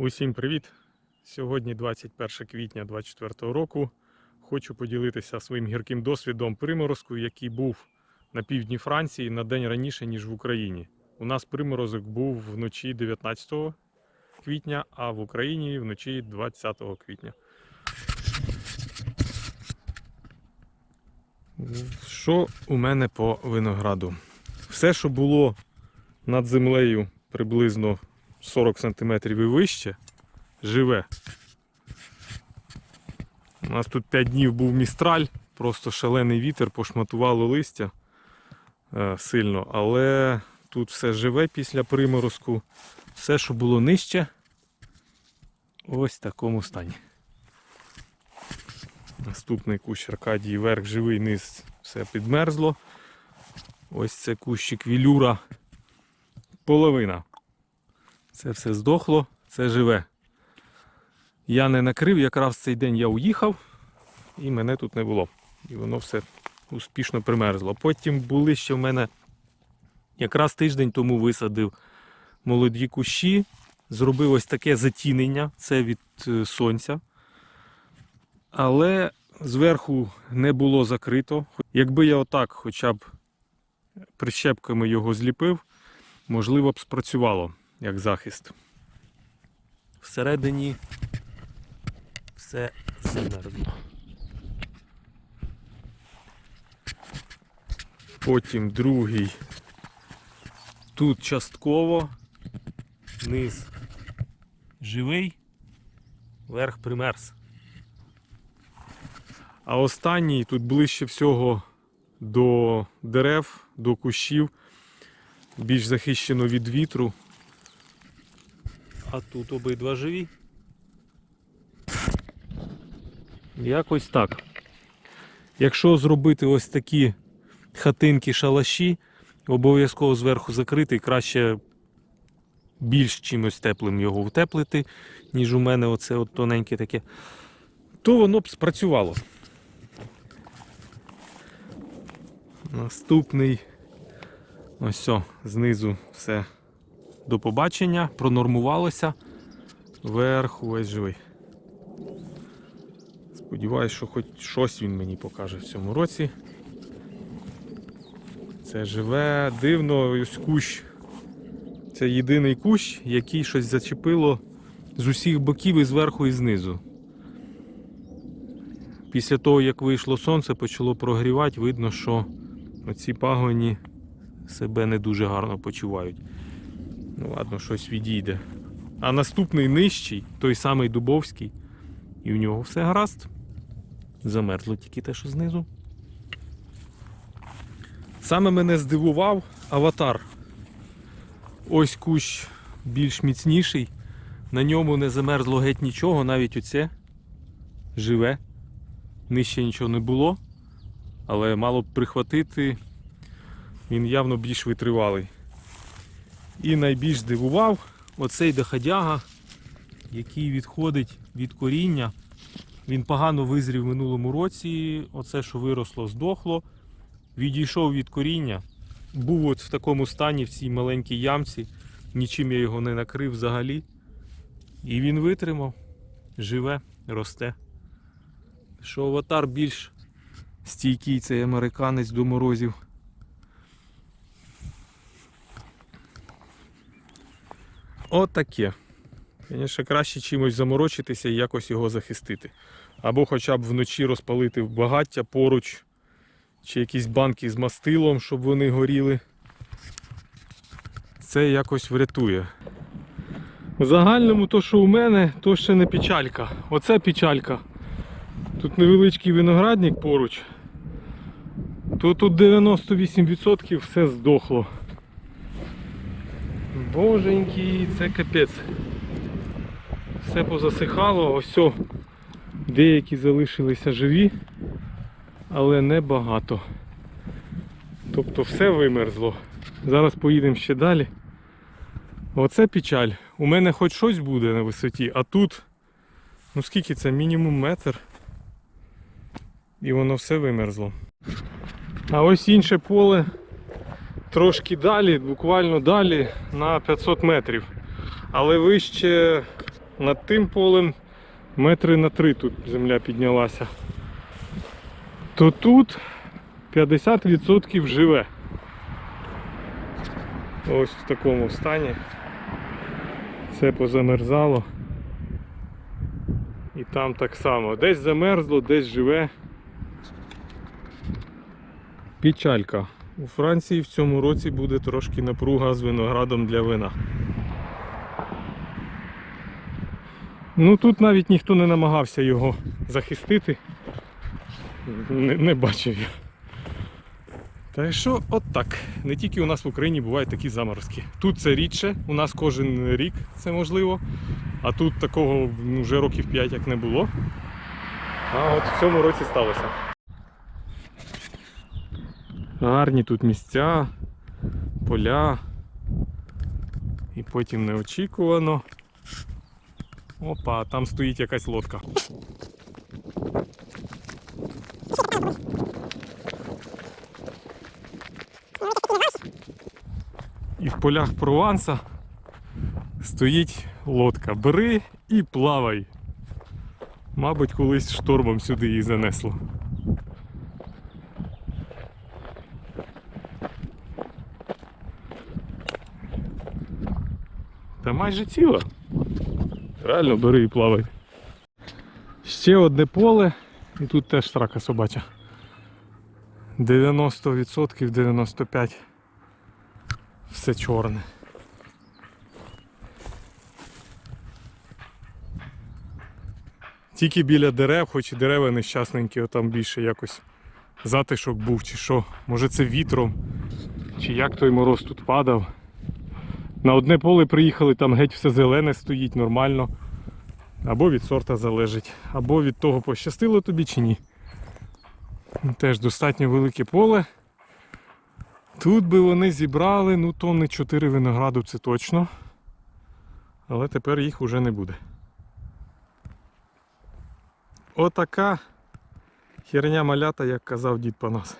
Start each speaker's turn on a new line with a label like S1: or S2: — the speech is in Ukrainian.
S1: Усім привіт! Сьогодні 21 квітня 2024 року. Хочу поділитися своїм гірким досвідом приморозку, який був на півдні Франції на день раніше, ніж в Україні. У нас приморозок був вночі 19 квітня, а в Україні вночі 20 квітня. Що у мене по винограду? Все, що було над землею приблизно 40 см і вище, живе. У нас тут 5 днів був містраль, просто шалений вітер, пошматувало листя е, сильно, але тут все живе після приморозку. Все, що було нижче, ось в такому стані. Наступний кущ Аркадії верх живий, низ все підмерзло. Ось це кущик вілюра. Половина. Це все здохло, це живе. Я не накрив, якраз цей день я уїхав і мене тут не було. І воно все успішно примерзло. Потім були ще в мене якраз тиждень тому висадив молоді кущі, зробив ось таке затінення, це від е, сонця. Але зверху не було закрито. Якби я отак хоча б прищепками його зліпив, можливо б спрацювало як захист. Всередині все замерзло. Потім другий. Тут частково, низ живий, верх примерз. А останній тут ближче всього до дерев, до кущів, більш захищено від вітру. А тут обидва живі. Якось так. Якщо зробити ось такі хатинки шалаші, обов'язково зверху закрити, краще більш чимось теплим його утеплити, ніж у мене оце от тоненьке таке, то воно б спрацювало. Наступний. Ось все, знизу все до побачення, пронормувалося. Верх увесь живий. Сподіваюсь, що хоч щось він мені покаже в цьому році. Це живе, дивно, ось кущ. Це єдиний кущ, який щось зачепило з усіх боків і зверху і знизу. Після того, як вийшло сонце, почало прогрівати, видно, що оці пагоні себе не дуже гарно почувають. Ну ладно, щось відійде. А наступний нижчий, той самий Дубовський, і в нього все гаразд. Замерзло тільки те, що знизу. Саме мене здивував аватар. Ось кущ більш міцніший. На ньому не замерзло геть нічого, навіть оце живе. Нижче нічого не було. Але мало б прихватити, він явно більш витривалий. І найбільш здивував оцей доходяга, який відходить від коріння. Він погано визрів в минулому році. Оце, що виросло, здохло. Відійшов від коріння. Був от в такому стані в цій маленькій ямці. Нічим я його не накрив взагалі. І він витримав, живе, росте. Що аватар більш стійкий, цей американець до морозів. Отаке. Звісно, краще чимось заморочитися і якось його захистити. Або хоча б вночі розпалити багаття поруч, чи якісь банки з мастилом, щоб вони горіли. Це якось врятує. В загальному то, що у мене, то ще не печалька. Оце печалька. Тут невеличкий виноградник поруч. То тут 98% все здохло. Боженький, це капець. Все позасихало, ось деякі залишилися живі, але не багато. Тобто все вимерзло. Зараз поїдемо ще далі. Оце печаль. У мене хоч щось буде на висоті, а тут, ну скільки це, мінімум метр. І воно все вимерзло. А ось інше поле трошки далі, буквально далі на 500 метрів. Але вище над тим полем метри на три тут земля піднялася. То тут 50% живе. Ось в такому стані. Це позамерзало. І там так само. Десь замерзло, десь живе. Печалька. У Франції в цьому році буде трошки напруга з виноградом для вина. Ну тут навіть ніхто не намагався його захистити. Не, не бачив я. Та що, от так. Не тільки у нас в Україні бувають такі заморозки. Тут це рідше, у нас кожен рік це можливо. А тут такого вже років 5 як не було. А от в цьому році сталося. Гарні тут місця, поля. І потім неочікувано. Опа, там стоїть якась лодка. І в полях Прованса стоїть лодка. Бери і плавай. Мабуть, колись штормом сюди її занесло. Та майже ціла. Реально бери і плавай. Ще одне поле, і тут теж срака собача. 90% 95% все чорне. Тільки біля дерев, хоч і дерева нещасненькі, там більше якось затишок був чи що. Може це вітром, чи як той мороз тут падав. На одне поле приїхали, там геть все зелене стоїть нормально. Або від сорта залежить, або від того пощастило тобі чи ні. Теж достатньо велике поле. Тут би вони зібрали, ну тонни 4 винограду це точно. Але тепер їх уже не буде. Отака херня малята, як казав дід Панас.